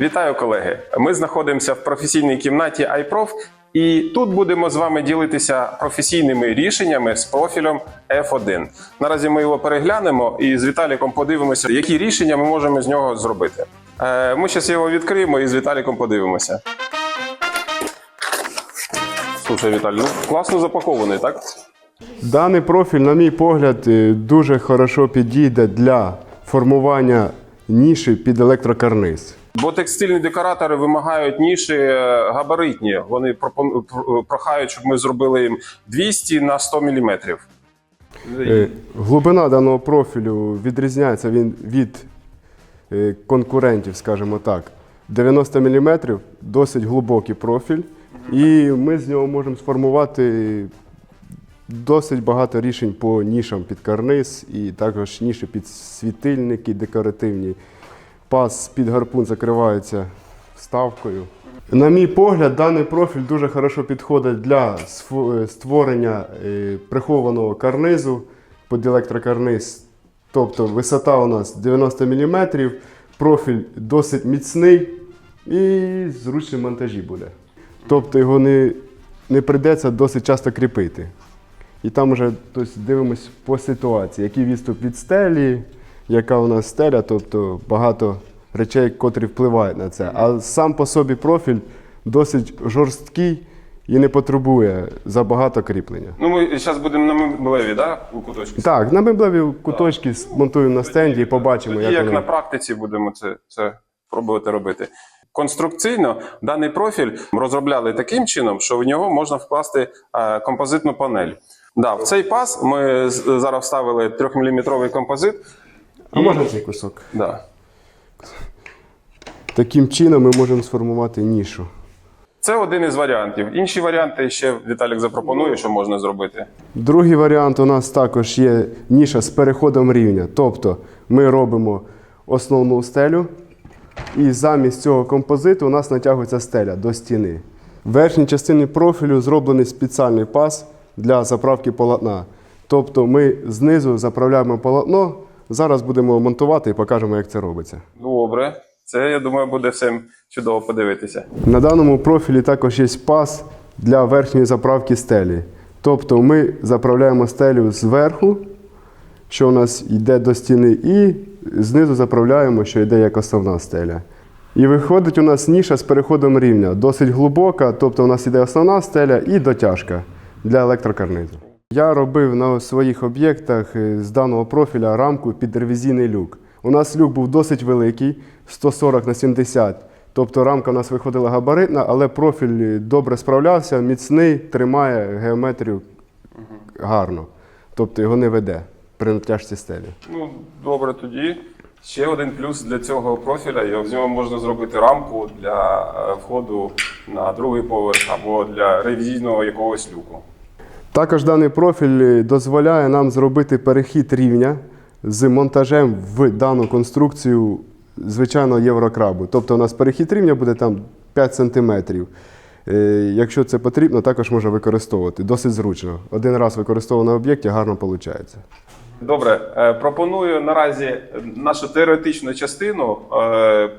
Вітаю, колеги! Ми знаходимося в професійній кімнаті iProf і тут будемо з вами ділитися професійними рішеннями з профілем F1. Наразі ми його переглянемо і з Віталіком подивимося, які рішення ми можемо з нього зробити. Е, Ми зараз його відкриємо і з Віталіком подивимося. Слушай, Віталій, ну класно запакований, так? Даний профіль, на мій погляд, е, дуже хорошо підійде для формування ніші під електрокарниз. Бо текстильні декоратори вимагають ніші е, габаритні. Вони прохають, щоб ми зробили їм 200 на 100 мм. Е, Глибина даного профілю відрізняється він від е, конкурентів, скажімо так. 90 мм досить глибокий профіль, і ми з нього можемо сформувати досить багато рішень по нішам під карниз, і також ніші під світильники декоративні. Пас під гарпун закривається вставкою. На мій погляд, даний профіль дуже хорошо підходить для е, створення е, прихованого карнизу під електрокарниз. Тобто висота у нас 90 мм, профіль досить міцний і зручний монтажі буде. Тобто його не, не прийдеться досить часто кріпити. І там вже тобто, дивимось по ситуації, який відступ від стелі, яка у нас стеля, тобто багато речей, котрі впливають на це. А сам по собі профіль досить жорсткий і не потребує забагато кріплення. Ну, ми зараз будемо на меблеві, да? у куточку. Так, на меблеві куточки монтуємо на стенді і побачимо, Тоді, як, як воно. на практиці будемо це, це пробувати робити. Конструкційно даний профіль розробляли таким чином, що в нього можна вкласти е, композитну панель. Да, в цей паз ми зараз вставили 3-мм композит. А можна цей кусок? Да. Таким чином ми можемо сформувати нішу. Це один із варіантів. Інші варіанти ще Віталік запропонує, що можна зробити. Другий варіант у нас також є ніша з переходом рівня. Тобто ми робимо основну стелю, і замість цього композиту у нас натягується стеля до стіни. В верхній частині профілю зроблений спеціальний пас для заправки полотна. Тобто ми знизу заправляємо полотно. Зараз будемо монтувати і покажемо, як це робиться. Добре. Це, я думаю, буде всім чудово подивитися. На даному профілі також є пас для верхньої заправки стелі. Тобто ми заправляємо стелю зверху, що у нас йде до стіни, і знизу заправляємо, що йде як основна стеля. І виходить у нас ніша з переходом рівня, досить глибока, тобто у нас йде основна стеля і дотяжка для електрокарнизу. Я робив на своїх об'єктах е, з даного профіля рамку під ревізійний люк. У нас люк був досить великий, 140 на 70. Тобто рамка у нас виходила габаритна, але профіль е, добре справлявся, міцний, тримає геометрію гарно. Тобто його не веде при натяжці стелі. Ну, добре, тоді. Ще один плюс для цього профіля. його- З нього можна зробити рамку для е, входу на другий поверх або для ревізійного якогось люку. Також даний профіль е, дозволяє нам зробити перехід рівня з монтажем в дану конструкцію звичайного єврокрабу. Тобто у нас перехід рівня буде там 5 см. Якщо це потрібно, також можна використовувати. Досить зручно. Один раз використовано об'єкті, гарно виходить. Добре, е, пропоную наразі нашу теоретичну частину е,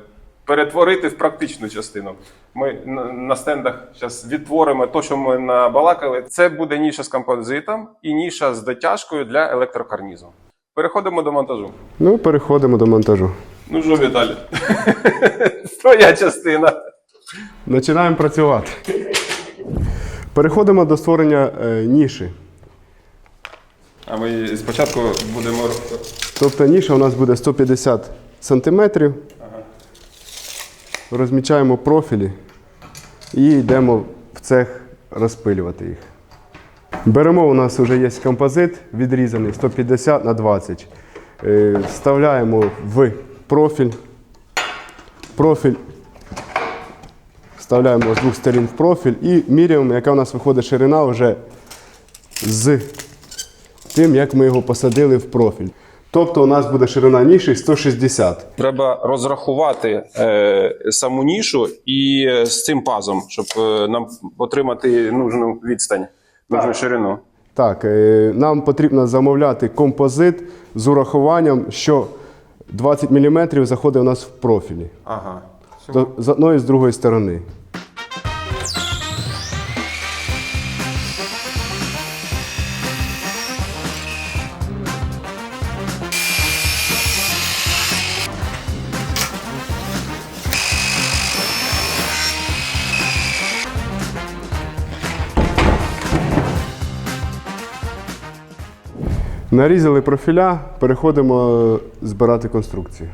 перетворити в практичну частину. Ми на- стендах зараз відтворимо те, що ми набалакали. Це буде ніша з композитом і ніша з дотяжкою для електрокарнізу. Переходимо до монтажу. Ну, переходимо до монтажу. Ну що, Віталій? Твоя частина. Починаємо працювати. Переходимо до створення е, ніші. А ми спочатку будемо Тобто ніша у нас буде 150 сантиметрів. Розмічаємо профілі і йдемо в цех розпилювати їх. Беремо, у нас вже є композит відрізаний 150 на 20. Е, Вставляємо в профіль. Профіль вставляємо з двох сторін в профіль і міряємо, яка у нас виходить ширина вже з тим, як ми його посадили в профіль. Тобто у нас буде ширина ніші 160. Треба розрахувати е, саму нішу і е, з цим пазом, щоб е, нам отримати нужну відстань, нужну ширину. Так, е, нам потрібно замовляти композит з урахуванням, що 20 мм заходить у нас в профілі. Ага, з, з одної і з другої сторони. Нарізали профіля, переходимо збирати конструкцію.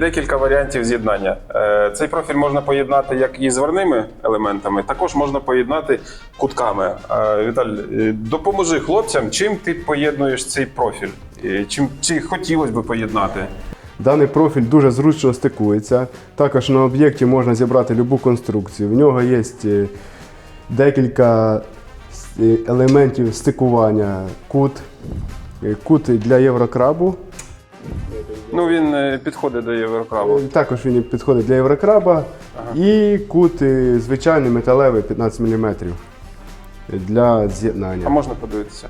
Декілька варіантів з'єднання. Е, Цей профіль можна поєднати як і зверними елементами, також можна поєднати кутками. Е, Віталь, е, допоможи хлопцям, чим ти поєднуєш цей профіль? Чим чи хотілося б поєднати? Даний профіль дуже зручно стикується. Також на об'єкті можна зібрати будь-яку конструкцію. В нього є декілька елементів стикування. Кут, кут для єврокрабу. Ну він е, підходить до єврокрабу. Е, Також він підходить для єврокраба. І кут е, звичайний металевий 15 мм для з'єднання. А можна подивитися.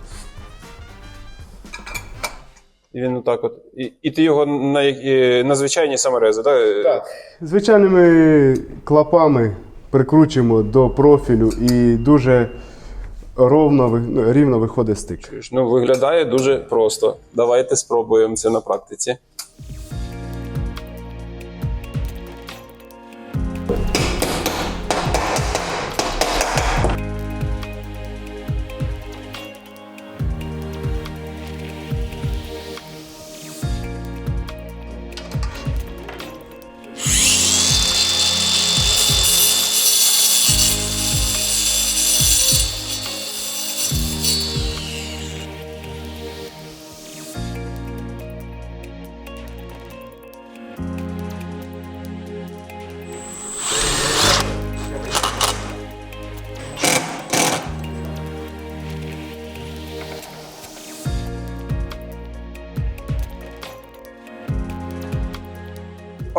І він отак от. І, і ти його на, як- на звичайні саморези, так? Так. Звичайними клапами прикручуємо до профілю і дуже ровно, ви- ну, рівно виходить стик. Ну, виглядає дуже просто. Давайте спробуємо це на практиці.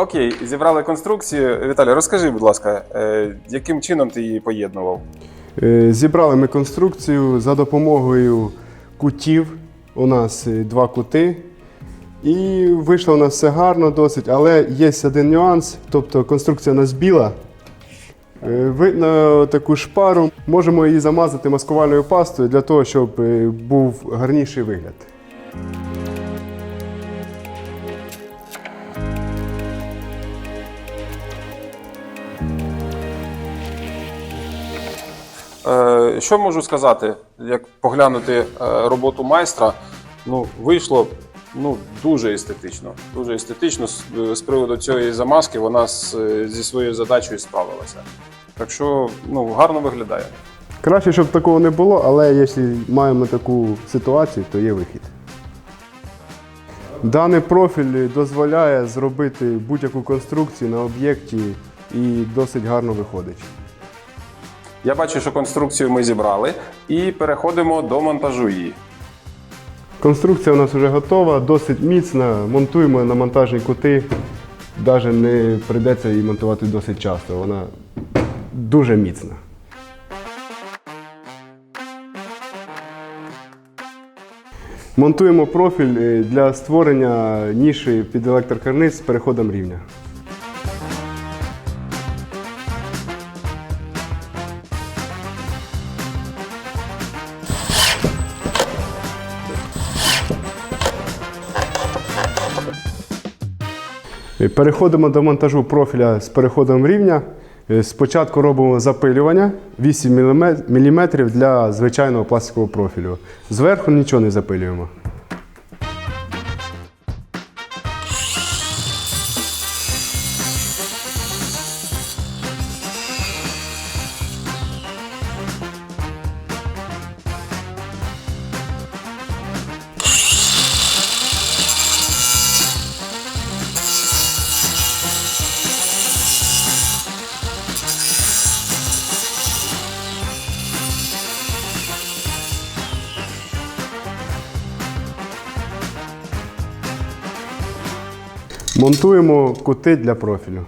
Окей, зібрали конструкцію. Віталій, розкажи, будь ласка, е, яким чином ти її поєднував? Е, Зібрали ми конструкцію за допомогою кутів. У нас е, два кути. І вийшло у нас все гарно досить, але є один нюанс, тобто конструкція у нас біла. Видно таку шпару. Можемо її замазати маскувальною пастою для того, щоб був гарніший вигляд. Що можу сказати, як поглянути е, роботу майстра, ну, вийшло ну, дуже естетично. Дуже естетично з, з приводу цієї замазки вона зі своєю задачею справилася. Так що ну, гарно виглядає. Краще, щоб такого не було, але якщо маємо таку ситуацію, то є вихід. Даний профіль дозволяє зробити будь-яку конструкцію на об'єкті і досить гарно виходить. Я бачу, що конструкцію ми зібрали і переходимо до монтажу її. Конструкція у нас вже готова, досить міцна. Монтуємо на монтажні кути. Навіть не прийдеться її монтувати досить часто. Вона дуже міцна. Монтуємо профіль е, для створення ніші під електрокарниць з переходом рівня. Переходимо до монтажу профіля з переходом рівня. Е, Спочатку робимо запилювання 8 мм для звичайного пластикового профілю. Зверху нічого не запилюємо. Монтуємо кути для профілю.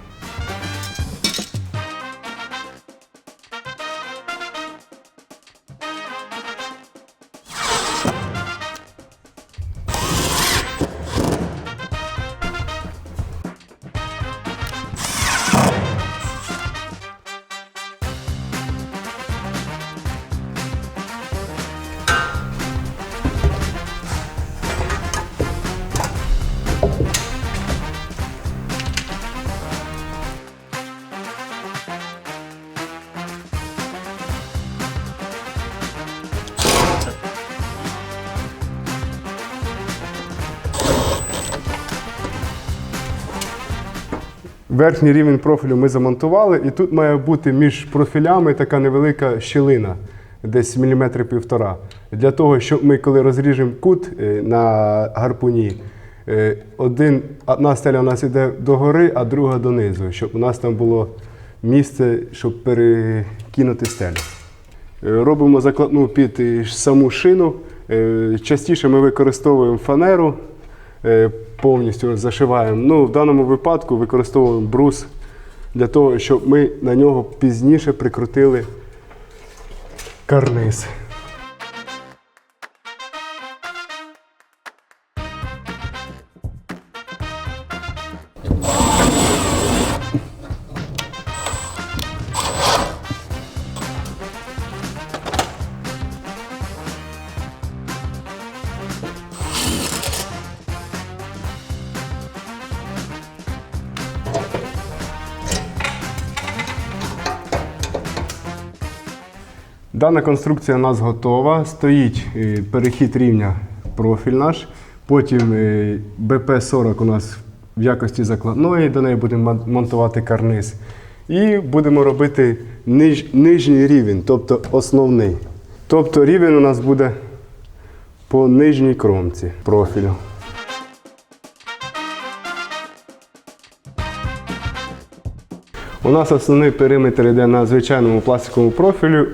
Верхній рівень профілю ми замонтували, і тут має бути між профілями така невелика щілина, десь міліметри півтора. Для того, щоб ми, коли розріжемо кут е, на гарпуні, е, один, одна стеля у нас йде догори, а друга донизу, щоб у нас там було місце, щоб перекинути стелю. Е, Робимо закладну під саму шину. Частіше ми використовуємо фанеру, повністю зашиваємо. Ну, в даному випадку використовуємо брус для того, щоб ми на нього пізніше прикрутили карниз. Дана конструкція у нас готова. Стоїть е, перехід рівня профіль наш. Потім е, БП-40 у нас в якості закладної, до неї будемо монтувати карниз. І будемо робити ниж, нижній рівень, тобто основний. Тобто рівень у нас буде по нижній кромці профілю. У нас основний периметр йде на звичайному пластиковому профілю.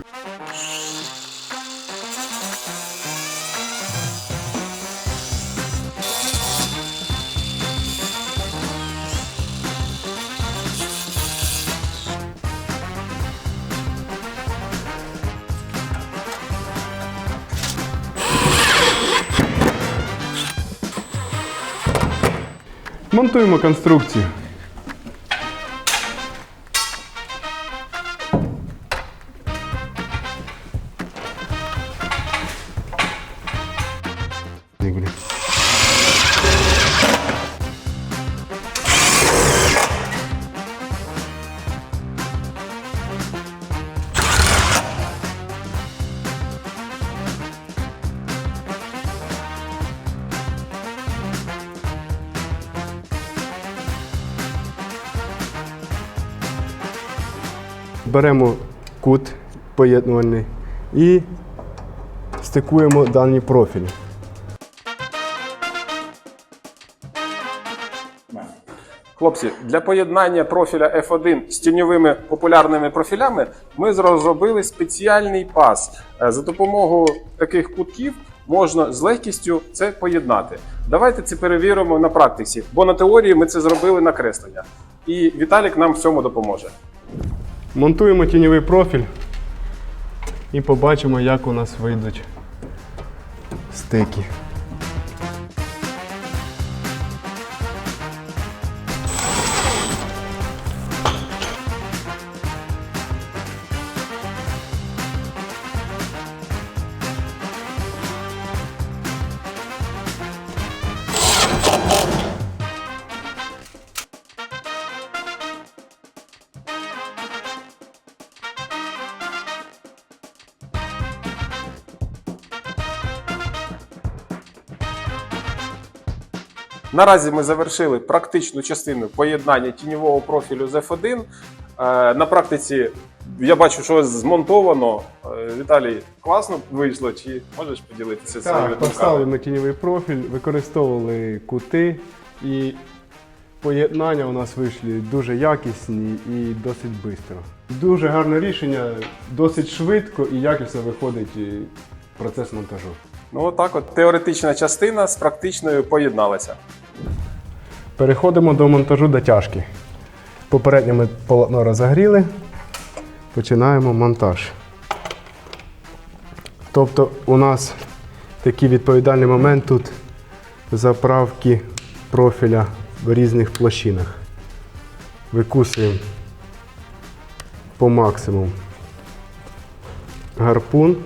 Монтуємо конструкцію. Беремо кут поєднувальний і стикуємо дані профілі. Хлопці, для поєднання профіля F1 з тіньовими популярними профілями ми розробили спеціальний пас. Е, За допомогою таких кутків можна з легкістю це поєднати. Давайте це перевіримо на практиці, бо на теорії ми це зробили на креслення. І Віталік нам в цьому допоможе. Монтуємо тіньовий профіль і побачимо, як у нас вийдуть стики. Naразі ми завершили практичну частину поєднання тіньового профілю з F1. Е, На практиці я бачу, що змонтовано. Е, Віталій, класно вийшло, чи можеш поділитися своїми Так, думками? поставили ми тіньовий профіль, використовували кути і поєднання у нас вийшли дуже якісні і досить швидко. Дуже гарне рішення, досить швидко і якісно виходить процес монтажу. Ну, отак от теоретична частина з практичною поєдналася. Переходимо до монтажу дотяжки. Попередньо ми полотно розогріли. Починаємо монтаж. Тобто у нас такий відповідальний момент тут заправки профіля в різних площинах. Викусуємо по максимуму гарпун.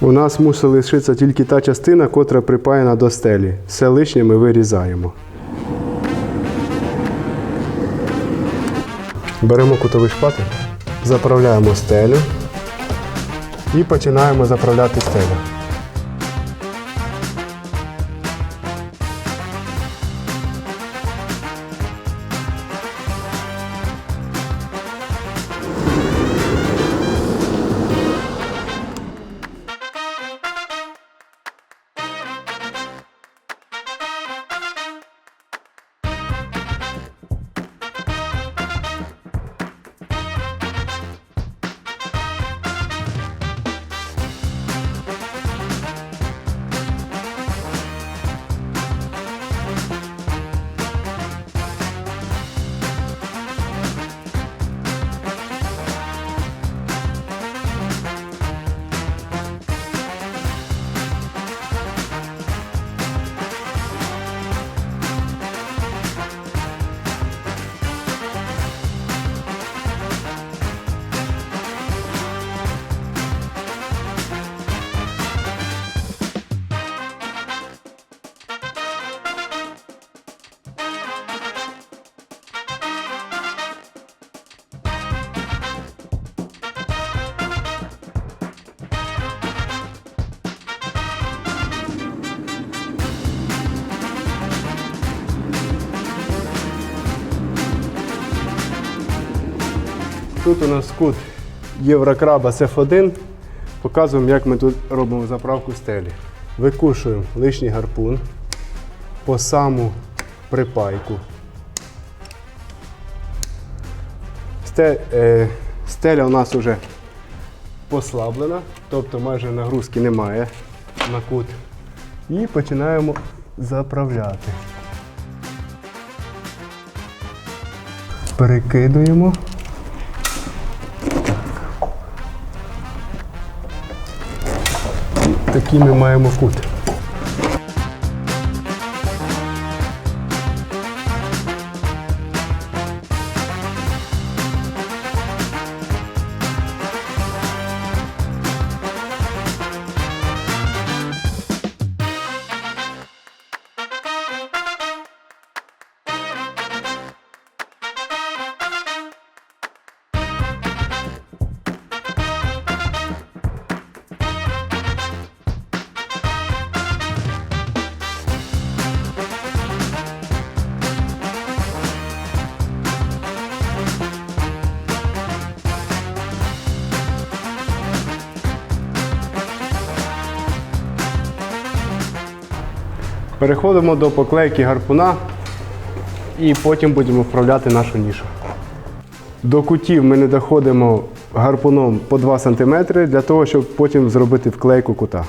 У нас мусить лишитися тільки та частина, котра припаяна до стелі. Все лишнє ми вирізаємо. Беремо кутовий шпатель, заправляємо стелю і починаємо заправляти стелю. Тут у нас кут Єврокраба F1. Показуємо, як ми тут робимо заправку стелі. Викушуємо лишній гарпун по саму припайку. Е, стеля у нас вже послаблена, тобто майже нагрузки немає на кут. І починаємо заправляти. Перекидуємо. Такий ми маємо кут. Переходимо до поклейки гарпуна і потім будемо вправляти нашу нішу. До кутів ми не доходимо гарпуном по 2 см для того, щоб потім зробити вклейку кута.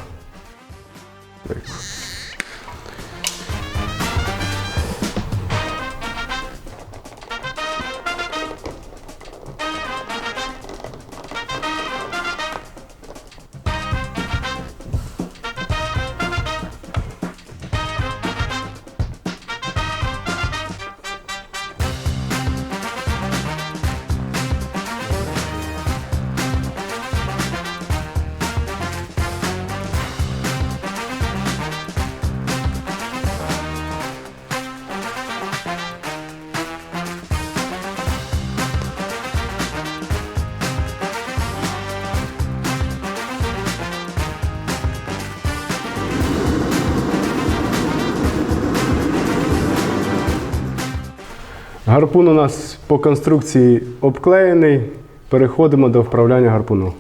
Гарпун у нас по конструкції обклеєний. Переходимо до вправляння гарпуну.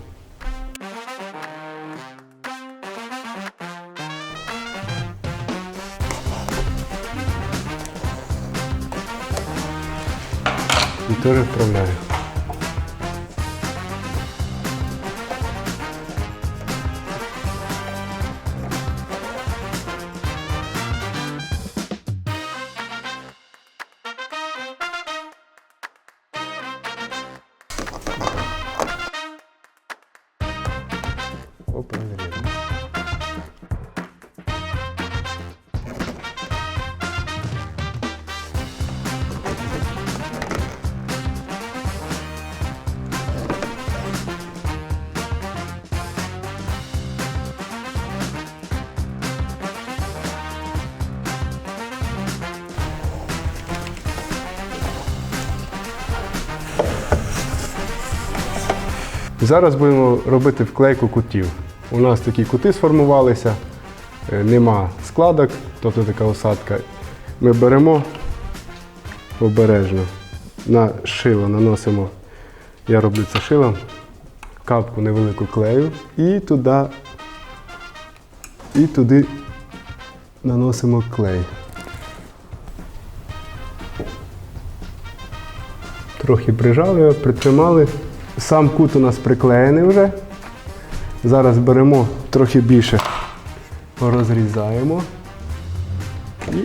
І теж вправляю. його перевіримо. Зараз будемо робити вклейку кутів. У нас такі кути сформувалися, е, нема складок, тобто така осадка. Ми беремо обережно на шило наносимо, я роблю це шилом, капку невелику клею і туди, і туди наносимо клей. Трохи прижали його, притримали. Сам кут у нас приклеєний вже. Зараз беремо трохи більше, розрізаємо і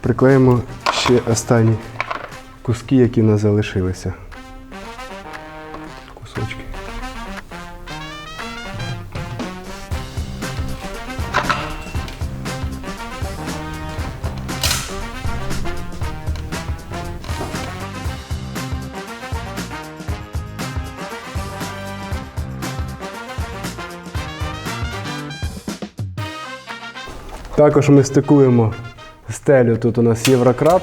приклеїмо ще останні куски, які в нас залишилися. Також ми стикуємо стелю. Тут у нас єврокраб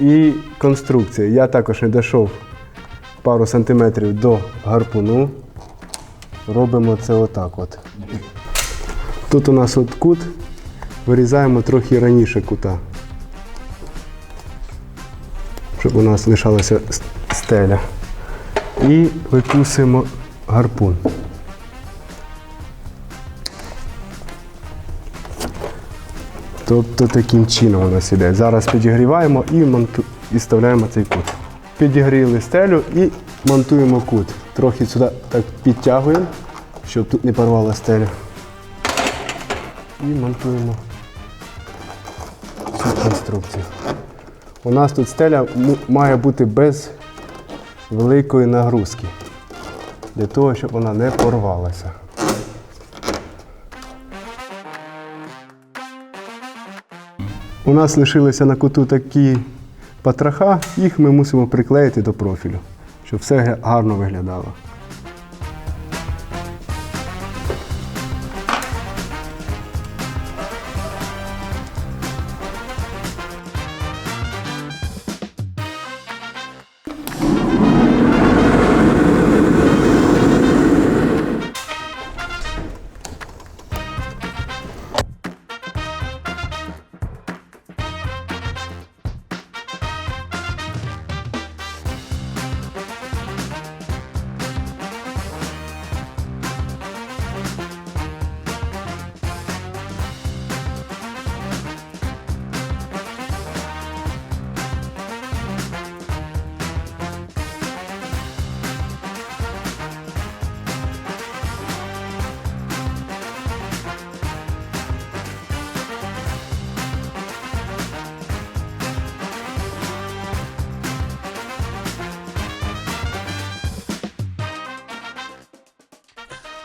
і конструкція. Я також не дійшов пару сантиметрів до гарпуну. Робимо це отак. от. Тут у нас от кут, вирізаємо трохи раніше кута. Щоб у нас лишалася стеля. І викусимо гарпун. Тобто таким чином у нас іде. Зараз підігріваємо і, монту... і вставляємо цей кут. Підігріли стелю і монтуємо кут. Трохи сюди так підтягуємо, щоб тут не порвала стеля. І монтуємо цю конструкцію. У нас тут стеля має бути без великої нагрузки, для того, щоб вона не порвалася. У нас лишилися на куту такі патраха, їх ми мусимо приклеїти до профілю, щоб все гарно виглядало.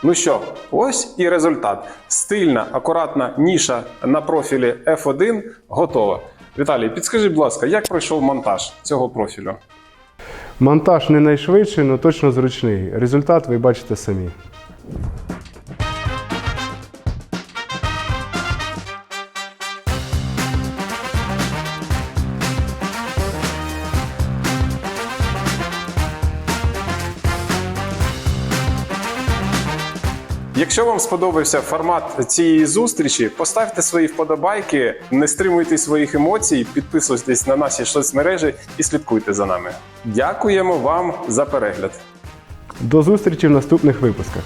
Ну що, ось і результат. Стильна, акуратна ніша на профілі F1 готова. Віталій, підскажи, будь ласка, як пройшов монтаж цього профілю? Монтаж не найшвидший, але точно зручний. Результат ви бачите самі. Якщо вам сподобався формат цієї зустрічі, поставте свої вподобайки, не стримуйте своїх емоцій, підписуйтесь на наші соцмережі і слідкуйте за нами. Дякуємо вам за перегляд. До зустрічі в наступних випусках.